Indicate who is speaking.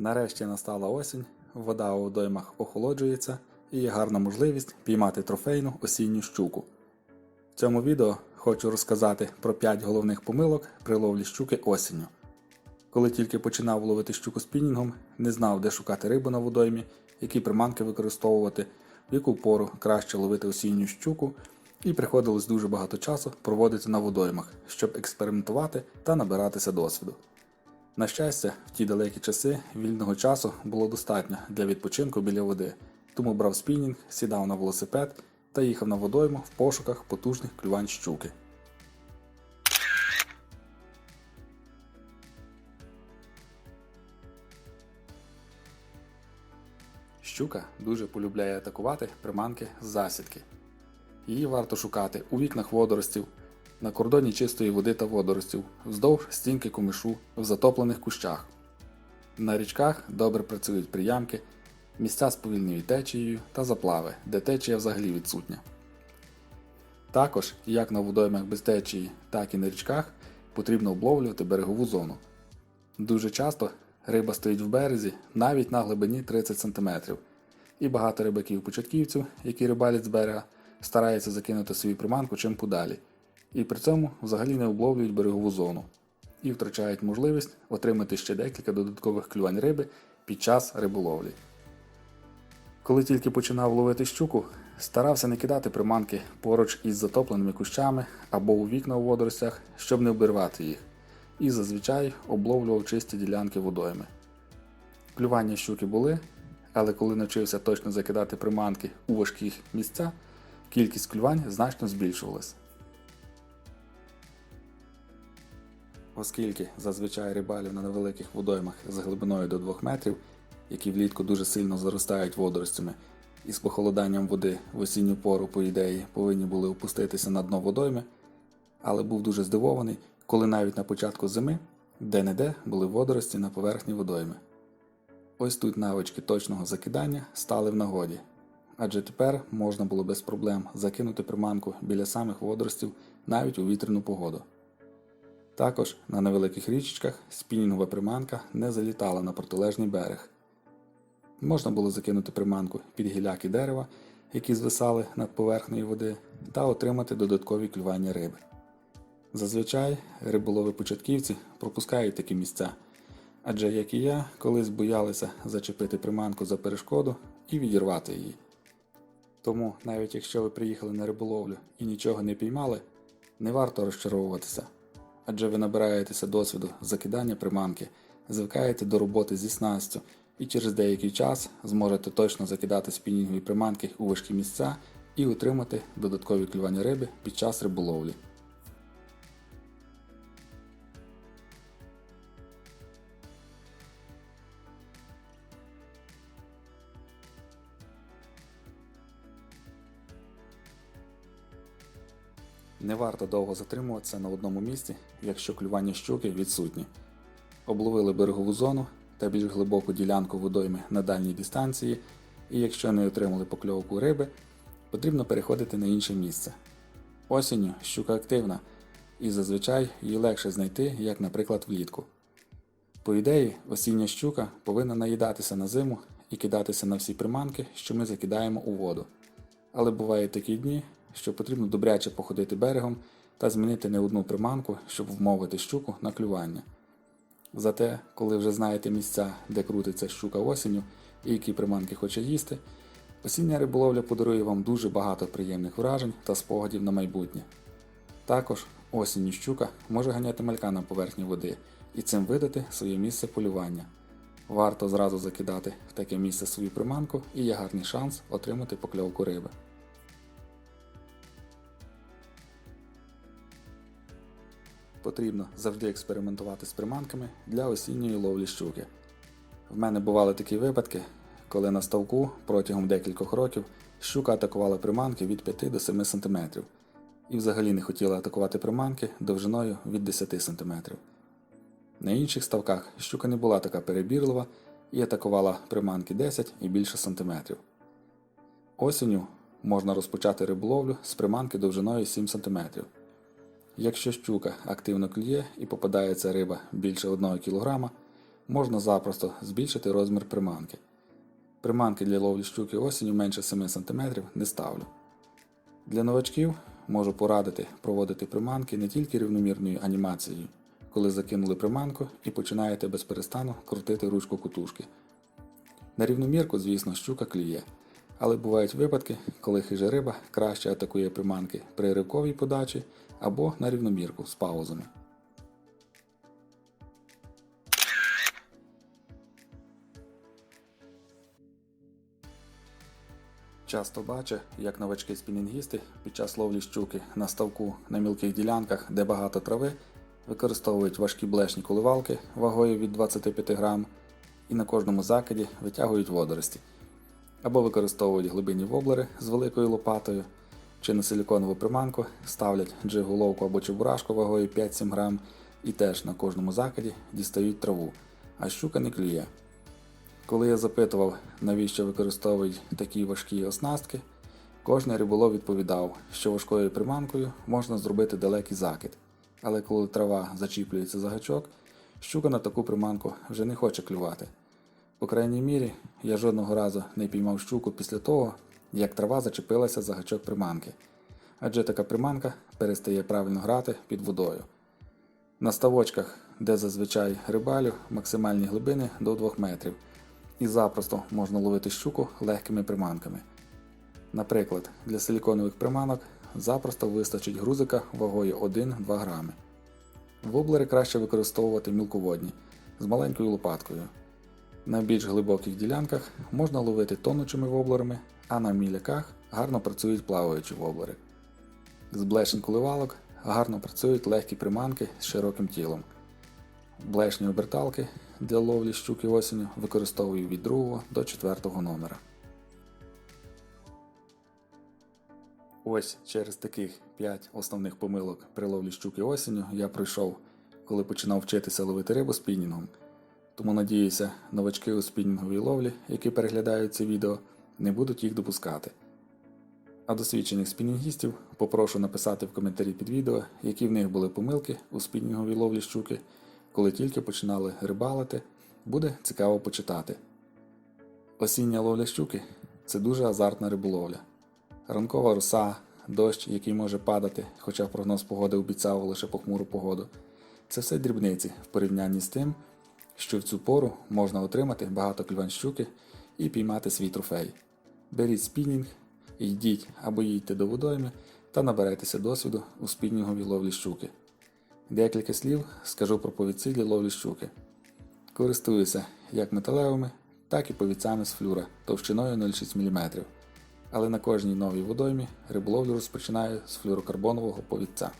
Speaker 1: Нарешті настала осінь, вода у водоймах охолоджується і є гарна можливість піймати трофейну осінню щуку. В цьому відео хочу розказати про 5 головних помилок при ловлі щуки осінню. Коли тільки починав ловити щуку спінінгом, не знав, де шукати рибу на водоймі, які приманки використовувати, в яку пору краще ловити осінню щуку, і приходилось дуже багато часу проводити на водоймах, щоб експериментувати та набиратися досвіду. На щастя, в ті далекі часи вільного часу було достатньо для відпочинку біля води, тому брав спінінг, сідав на велосипед та їхав на водойму в пошуках потужних клювань щуки. Щука дуже полюбляє атакувати приманки з засідки. Її варто шукати у вікнах водоростів, на кордоні чистої води та водоростів, вздовж стінки комишу, в затоплених кущах. На річках добре працюють приямки, місця з повільною течією та заплави, де течія взагалі відсутня. Також, як на водоймах без течії, так і на річках, потрібно обловлювати берегову зону. Дуже часто риба стоїть в березі навіть на глибині 30 см, і багато рибаків-початківців, які рибалять з берега, стараються закинути свою приманку чим подалі, і при цьому взагалі не обловлюють берегову зону і втрачають можливість отримати ще декілька додаткових клювань риби під час риболовлі. Коли тільки починав ловити щуку, старався не кидати приманки поруч із затопленими кущами або у вікна у водоростях, щоб не обірвати їх, і зазвичай обловлював чисті ділянки водойми. Клювання щуки були, але коли навчився точно закидати приманки у важких місця, кількість клювань значно збільшувалась. Оскільки зазвичай рибалів на невеликих водоймах з глибиною до 2 метрів, які влітку дуже сильно заростають водоростями, і з похолоданням води в осінню пору, по ідеї, повинні були опуститися на дно водойми, але був дуже здивований, коли навіть на початку зими де-не-де були водорості на поверхні водойми. Ось тут навички точного закидання стали в нагоді, адже тепер можна було без проблем закинути приманку біля самих водоростів навіть у вітряну погоду. Також на невеликих річечках спінінгова приманка не залітала на протилежний берег. Можна було закинути приманку під гіляки дерева, які звисали над поверхнею води, та отримати додаткові клювання риби. Зазвичай риболови початківці пропускають такі місця, адже, як і я, колись боялися зачепити приманку за перешкоду і відірвати її. Тому, навіть якщо ви приїхали на риболовлю і нічого не піймали, не варто розчаровуватися адже ви набираєтеся досвіду закидання приманки, звикаєте до роботи зі снастю і через деякий час зможете точно закидати спінінгові приманки у важкі місця і отримати додаткові клювання риби під час риболовлі. Не варто довго затримуватися на одному місці, якщо клювання щуки відсутні. Обловили берегову зону та більш глибоку ділянку водойми на дальній дистанції, і якщо не отримали покльовку риби, потрібно переходити на інше місце. Осінню щука активна, і зазвичай її легше знайти, як, наприклад, влітку. По ідеї, осіння щука повинна наїдатися на зиму і кидатися на всі приманки, що ми закидаємо у воду. Але бувають такі дні, що потрібно добряче походити берегом та змінити не одну приманку, щоб вмовити щуку на клювання. Зате, коли вже знаєте місця, де крутиться щука осінню і які приманки хоче їсти, осіння риболовля подарує вам дуже багато приємних вражень та спогадів на майбутнє. Також осінню щука може ганяти малька на поверхні води і цим видати своє місце полювання. Варто зразу закидати в таке місце свою приманку і є гарний шанс отримати покльовку риби. Потрібно завжди експериментувати з приманками для осінньої ловлі щуки. В мене бували такі випадки, коли на ставку протягом декількох років щука атакувала приманки від 5 до 7 см і взагалі не хотіла атакувати приманки довжиною від 10 см. На інших ставках щука не була така перебірлива і атакувала приманки 10 і більше сантиметрів. Осінню можна розпочати риболовлю з приманки довжиною 7 см. Якщо щука активно клює і попадається риба більше 1 кг, можна запросто збільшити розмір приманки. Приманки для ловлі щуки осінню менше 7 см не ставлю. Для новачків можу порадити проводити приманки не тільки рівномірною анімацією, коли закинули приманку і починаєте без перестану крутити ручку кутушки. На рівномірку, звісно, щука клює, але бувають випадки, коли хижа риба краще атакує приманки при ривковій подачі або на рівномірку з паузами. Часто бачу, як новачки спінінгісти під час ловлі щуки на ставку на мілких ділянках, де багато трави, використовують важкі блешні коливалки вагою від 25 грам і на кожному закиді витягують водорості. Або використовують глибинні воблери з великою лопатою, чи на силіконову приманку ставлять джиг-головку або чебурашку вагою 5-7 грам і теж на кожному закиді дістають траву, а щука не клює. Коли я запитував, навіщо використовують такі важкі оснастки, кожний риболов відповідав, що важкою приманкою можна зробити далекий закид. Але коли трава зачіплюється за гачок, щука на таку приманку вже не хоче клювати. По крайній мірі, я жодного разу не піймав щуку після того, як трава зачепилася за гачок приманки, адже така приманка перестає правильно грати під водою. На ставочках, де зазвичай рибалю, максимальні глибини до 2 метрів, і запросто можна ловити щуку легкими приманками. Наприклад, для силіконових приманок запросто вистачить грузика вагою 1-2 грами. Воблери краще використовувати мілководні з маленькою лопаткою. На більш глибоких ділянках можна ловити тонучими воблерами, а на міляках гарно працюють плаваючі воблери. З блешень коливалок гарно працюють легкі приманки з широким тілом. Блешні оберталки для ловлі щуки осінню використовую від 2 до 4 номера. Ось через таких 5 основних помилок при ловлі щуки осінню я пройшов, коли починав вчитися ловити рибу спінінгом. Тому надіюся, новачки у спінінговій ловлі, які переглядають це відео, не будуть їх допускати. А досвідчених спінінгістів попрошу написати в коментарі під відео, які в них були помилки у спінінговій ловлі щуки, коли тільки починали рибалити, буде цікаво почитати. Осіння ловля щуки це дуже азартна риболовля. Ранкова роса, дощ, який може падати, хоча прогноз погоди обіцяв лише похмуру погоду. Це все дрібниці в порівнянні з тим, що в цю пору можна отримати багато клювань щуки і піймати свій трофей. Беріть спінінг, йдіть або їдьте до водойми та наберайтеся досвіду у спінінговій ловлі щуки. Декілька слів скажу про повідці для ловлі щуки. Користуюся як металевими, так і повідцями з флюра товщиною 0,6 мм. Але на кожній новій водоймі риболовлю розпочинаю з флюрокарбонового повідця.